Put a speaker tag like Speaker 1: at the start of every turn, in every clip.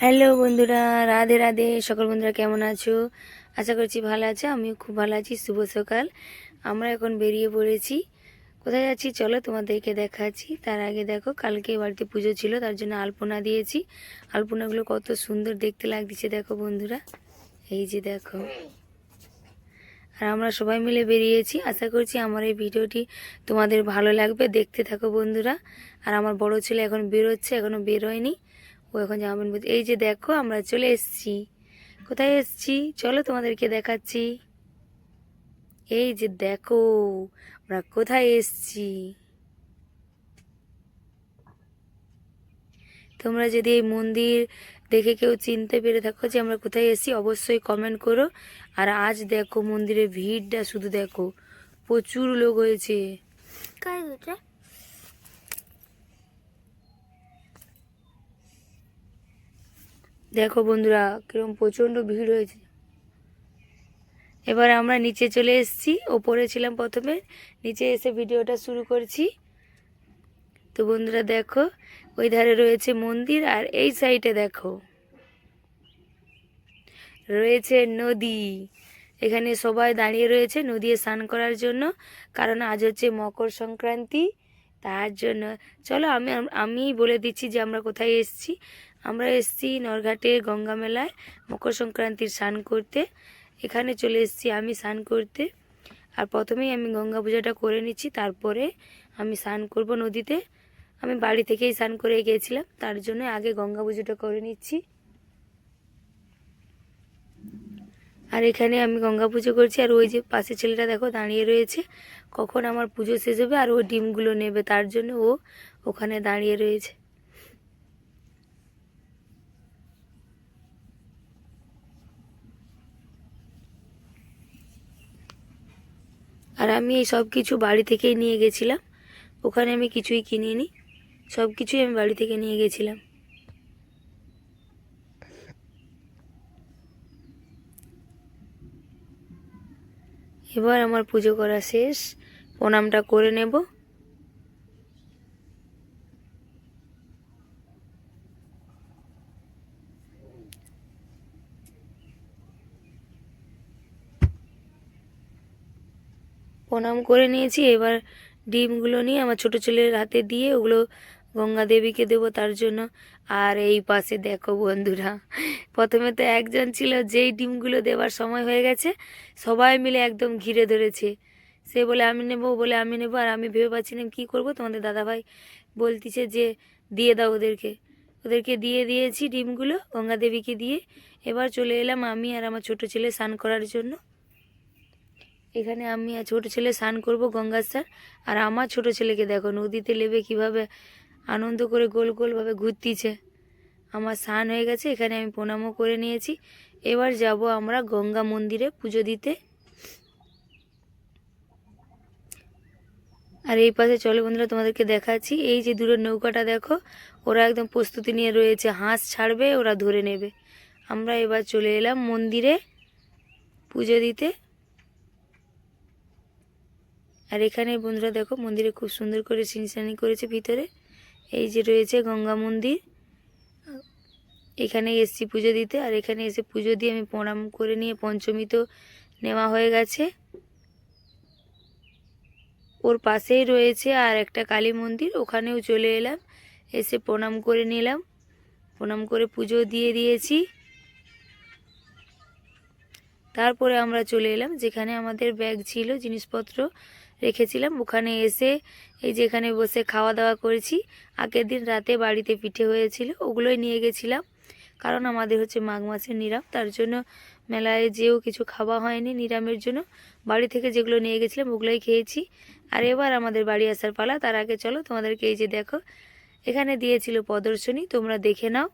Speaker 1: Hello বন্ধুরা, রাধে রাধে, সকল বন্ধুরা কেমন আছো? আশা করছি ভালো আছো, আমিও খুব ভালো আছি, শুভ সকাল। আমরা এখন বেরিয়ে পড়েছি। কোথায় যাচ্ছি চলো তোমাদেরকে দেখাচ্ছি। তার আগে দেখো, কালকে বাড়িতে পুজো ছিল, তার জন্য আলপনা দিয়েছি। আলপনাগুলো কত সুন্দর দেখতে লাগছে, দেখো বন্ধুরা। এই যে দেখো। আর আমরা সবাই মিলে বেরিয়েছি। আশা করছি আমার এই ভিডিওটি তোমাদের ভালো লাগবে, দেখতে থাকো বন্ধুরা। আর আমার বড় ছেলে এখন বেরোচ্ছে, এখনও বেরোয়নি ও এখন প্যান্ট পরছে। এই যে দেখো আমরা চলে এসেছি। কোথায় এসছি? চলো তোমাদেরকে দেখাচ্ছি। এই যে দেখো, আমরা কোথায় এসছি? তোমরা যদি এই মন্দির দেখে কেউ চিনতে পেরে থাকো যে আমরা কোথায় এসেছি, অবশ্যই কমেন্ট করো। আর আজ দেখো মন্দিরের ভিড়টা শুধু দেখো, প্রচুর লোক হয়েছে। দেখো বন্ধুরা কীরকম প্রচণ্ড ভিড় হয়েছে। এবার আমরা নিচে চলে এসেছি, ওপরে ছিলাম প্রথমে, নিচে এসে ভিডিওটা শুরু করছি। তো বন্ধুরা, দেখো, ওই ধারে রয়েছে মন্দির আর এই সাইডে দেখো, রয়েছে নদী। এখানে সবাই দাঁড়িয়ে রয়েছে নদীতে স্নান করার জন্য, কারণ আজ হচ্ছে মকর সংক্রান্তি। তার জন্য, চলো আমি আমি বলে দিচ্ছি যে আমরা কোথায় এসেছি। আমরা এসেছি নরঘাটে গঙ্গা মেলায় মকর সংক্রান্তির স্নান করতে। এখানে চলে এসেছি আমি স্নান করতে। আর প্রথমেই আমি গঙ্গা পূজাটা করে নিচ্ছি, তারপরে আমি স্নান করব নদীতে। আমি বাড়ি থেকেই স্নান করে গিয়েছিলাম, তার জন্য আগে গঙ্গা পুজোটা করে নিচ্ছি। আর এখানে আমি গঙ্গা পুজো করছি, আর ওই যে পাশে ছেলেটা দেখো দাঁড়িয়ে রয়েছে। কখন আমার পুজো শেষ হবে, আর ও ডিমগুলো নেবে, তার জন্য ও ওখানে দাঁড়িয়ে রয়েছে। আর আমি এই সব কিছু বাড়ি থেকেই নিয়ে গেছিলাম। ওখানে আমি কিছুই কিনিনি। সব কিছুই আমি বাড়ি থেকে নিয়ে গেছিলাম। এবার আমার পুজো করা শেষ। প্রণামটা করে নেব। প্রণাম করে নিয়েছি। এবার ডিমগুলো নিয়ে আমার ছোট ছেলের হাতে দিয়ে ওগুলো গঙ্গা দেবীকে দেবো তার জন্য। আর এই পাশে দেখো বন্ধুরা, প্রথমে তো একজন ছিল, যেই ডিমগুলো দেওয়ার সময় হয়ে গেছে, সবাই মিলে একদম ঘিরে ধরেছে। সে বলে, আমি নেব, বলে, আমি নেব। আর আমি ভেবে পাচ্ছি না, কী করব? তোমাদের দাদাভাই বলতিছে যে, দিয়ে দাও ওদেরকে। ওদেরকে দিয়ে দিয়েছি ডিমগুলো গঙ্গা দেবীকে দিয়ে। এবার চলে এলাম আমি আর আমার ছোট ছেলে স্নান করার জন্য। এখানে আমি আর ছোট ছেলে স্নান করব গঙ্গার স্নান। আর আমার ছোট ছেলেকে দেখো, নদীতে নেবে কীভাবে আনন্দ করে গোল গোলভাবে ঘুরতিছে। আমার স্নান হয়ে গেছে, এখানে আমি প্রণামও করে নিয়েছি। এবার যাব আমরা গঙ্গা মন্দিরে পুজো দিতে। আর এই পাশে চলো বন্ধুরা, তোমাদেরকে দেখাচ্ছি। এই যে দূরের নৌকাটা দেখো, ওরা একদম প্রস্তুতি নিয়ে রয়েছে। হাঁস ছাড়বে, ওরা ধরে নেবে। আমরা এবার চলে এলাম মন্দিরে পুজো দিতে। আর এখানে বন্ধুরা দেখো, মন্দিরে খুব সুন্দর করে সিনসানি করেছে ভিতরে। এই যে রয়েছে গঙ্গা মন্দির। এখানে এসছি পুজো দিতে, আর এখানে এসে পুজো দিয়ে আমি প্রণাম করে নিয়ে পঞ্চমী তো নেওয়া হয়ে গেছে। ওর পাশেই রয়েছে আর একটা কালী মন্দির, ওখানেও চলে এলাম, এসে প্রণাম করে নিলাম। প্রণাম করে পুজো দিয়ে দিয়েছি। তারপরে আমরা চলে এলাম, যেখানে আমাদের ব্যাগ ছিল, জিনিসপত্র রেখেছিলাম। ওখানে এসে এই যে এখানে বসে খাওয়া দাওয়া করেছি। আগের দিন রাতে বাড়িতে পিঠে হয়েছিল, ওগুলোই নিয়ে গেছিলাম। কারণ আমাদের হচ্ছে মাঘ মাসের নিরাম, তার জন্য মেলায় যেও কিছু খাওয়া হয়নি নিরামের জন্য। বাড়ি থেকে যেগুলো নিয়ে গেছিলাম, ওগুলোই খেয়েছি। আর এবার আমাদের বাড়ি আসার পালা, তার আগে চলো তোমাদেরকে এই যে দেখো, এখানে দিয়েছিল প্রদর্শনী, তোমরা দেখে নাও।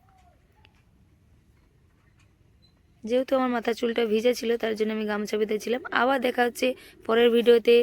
Speaker 1: যেহেতু আমার মাথা চুলটা ভিজে ছিল, তার জন্য আমি গামছা বেঁধেছিলাম। আবার দেখা হচ্ছে পরের ভিডিওতে।